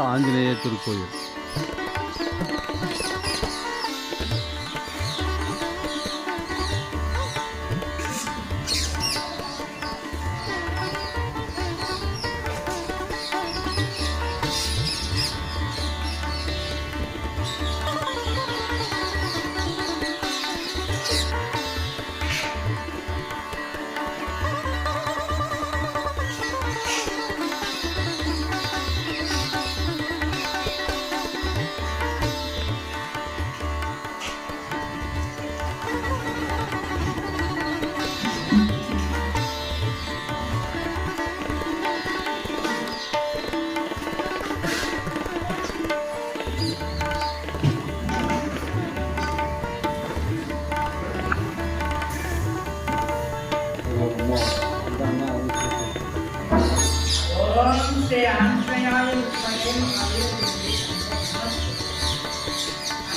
ஆஞ்சநேய திருக்கோயில்.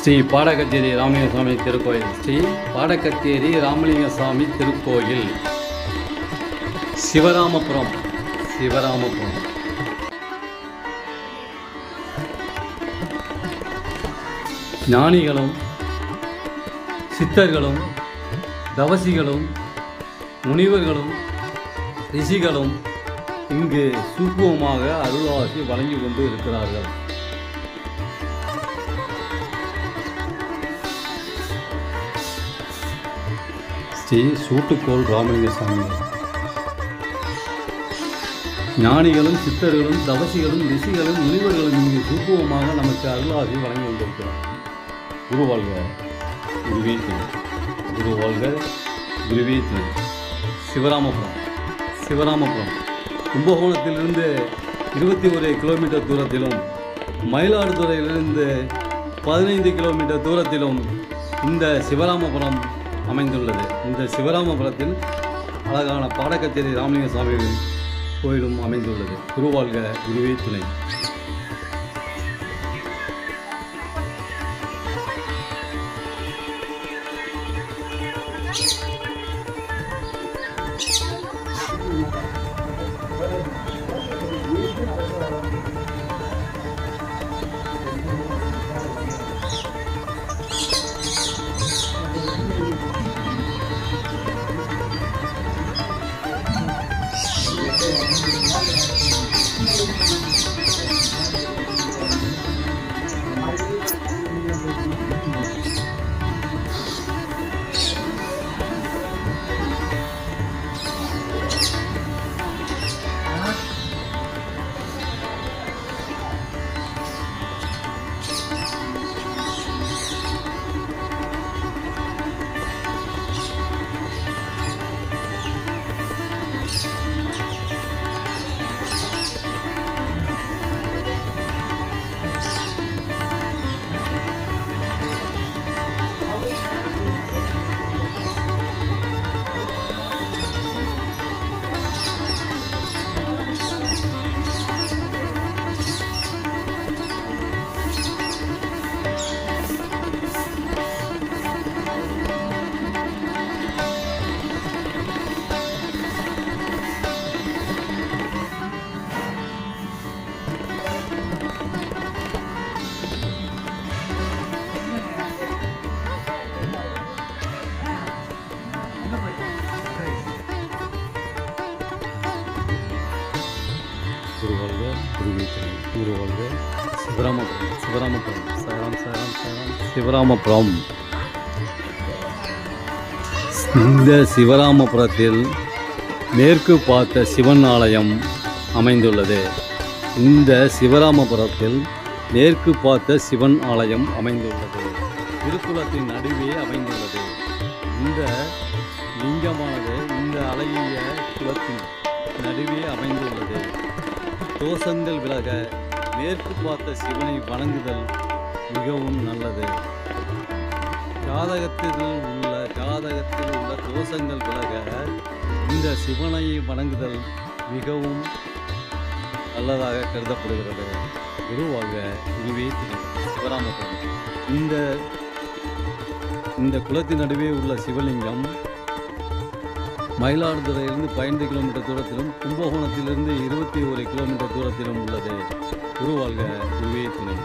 ஸ்ரீ பாடகச்சேரி ராமலிங்க சுவாமி திருக்கோயில் ஸ்ரீ பாடகச்சேரி ராமலிங்க சுவாமி திருக்கோயில். சிவராமபுரம் சிவராமபுரம். ஞானிகளும் சித்தர்களும் தவசிகளும் முனிவர்களும் ரிஷிகளும் இங்கு சூக்குவமாக அருள்வாசி வழங்கி கொண்டு இருக்கிறார்கள். ஸ்ரீ சூட்டுக்கோள் ராமலிங்க சாமி ஞானிகளும் சித்தர்களும் தவசிகளும் ரிஷிகளும் முனிவர்களும் இங்கு சூக்குவமாக நமக்கு அருளாசி வழங்கி கொண்டிருக்கிறார் குரு வாழ்க குருவே துணை குரு குருவே சிவராமபுரம் சிவராமபுரம். கும்பகோணத்திலிருந்து இருபத்தி ஒரு கிலோமீட்டர் தூரத்திலும் மயிலாடுதுறையிலிருந்து பதினைந்து கிலோமீட்டர் தூரத்திலும் இந்த சிவராமபுரம் அமைந்துள்ளது இந்த சிவராமபுரத்தில் அழகான பாடக்கச்சேரி ராமலிங்க சுவாமி கோயிலும் அமைந்துள்ளது குருவாழ்க குருவே துணை சிவராமபுரம். இந்த சிவராமபுரத்தில் மேற்கு பார்த்த சிவன் ஆலயம் அமைந்துள்ளது. இந்த சிவராமபுரத்தில் மேற்கு பார்த்த சிவன் ஆலயம் அமைந்துள்ளது. திருக்குளத்தின் நடுவே அமைந்துள்ளது. இந்த லிங்கமானது இந்த அழகிய குளத்தின் நடுவே அமைந்துள்ளது. தோஷங்கள் விலக மேற்கு பார்த்த சிவனை வணங்குதல் மிகவும் நல்லது. ஜாதகத்தில் உள்ள ஜாதகத்தில் உள்ள தோஷங்கள் விலக இந்த சிவனை வணங்குதல் மிகவும் நல்லதாக கருதப்படுகிறது. குருவாக இதுவே சிவராமபுரம். இந்த இந்த குளத்தின் நடுவே உள்ள சிவலிங்கம் மயிலாடுதுறையிலிருந்து பதினைந்து கிலோமீட்டர் தூரத்திலும் கும்பகோணத்திலிருந்து இருபத்தி ஒரு கிலோமீட்டர் தூரத்திலும் உள்ளது. குருவாழ்க குருவே துணை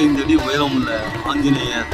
ஐந்து அடி உயரம் உள்ள ஆஞ்சநேயர்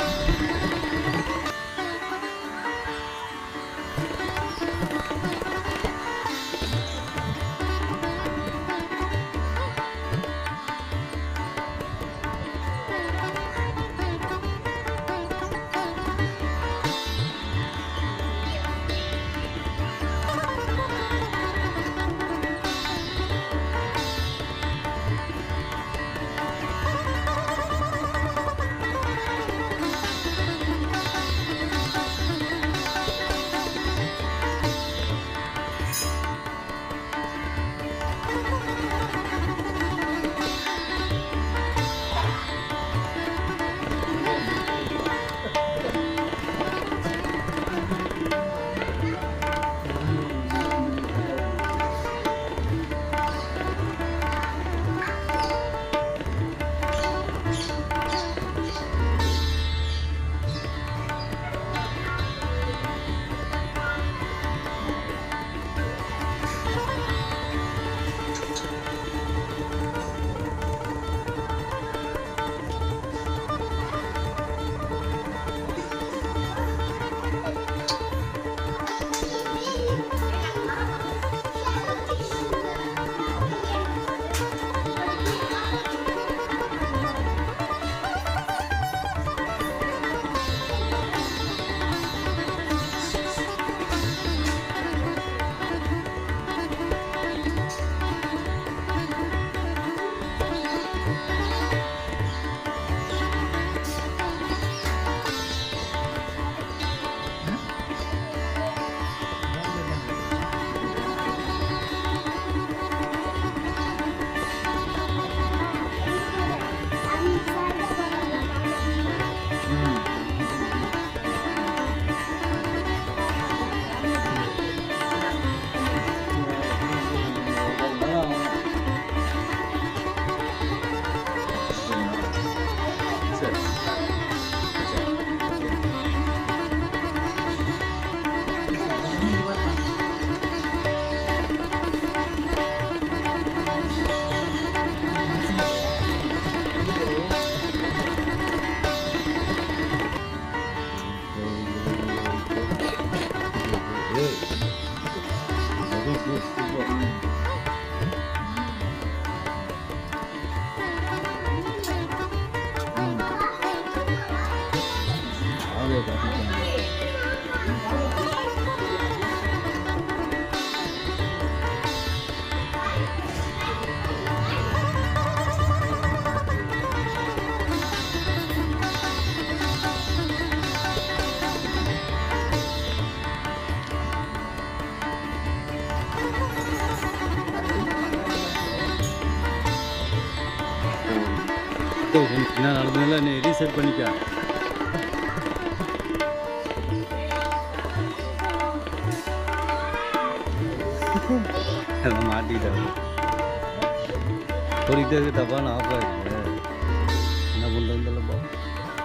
என்ன நடந்ததில்ல நீ ரீசெட் பண்ணிக்க. எல்லாம் மாட்டிக்கிட்டாங்க போய்கிட்டே இருக்கு தப்பான ஆஃப் இருக்குது என்ன பண்ணுறதுன்னு தெரியலப்பா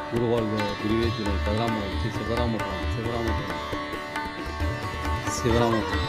குருவாழ்க குருவே துணை கதிராம சிவராமபுரம் சிவராமபுரம் சிவராமபுரம்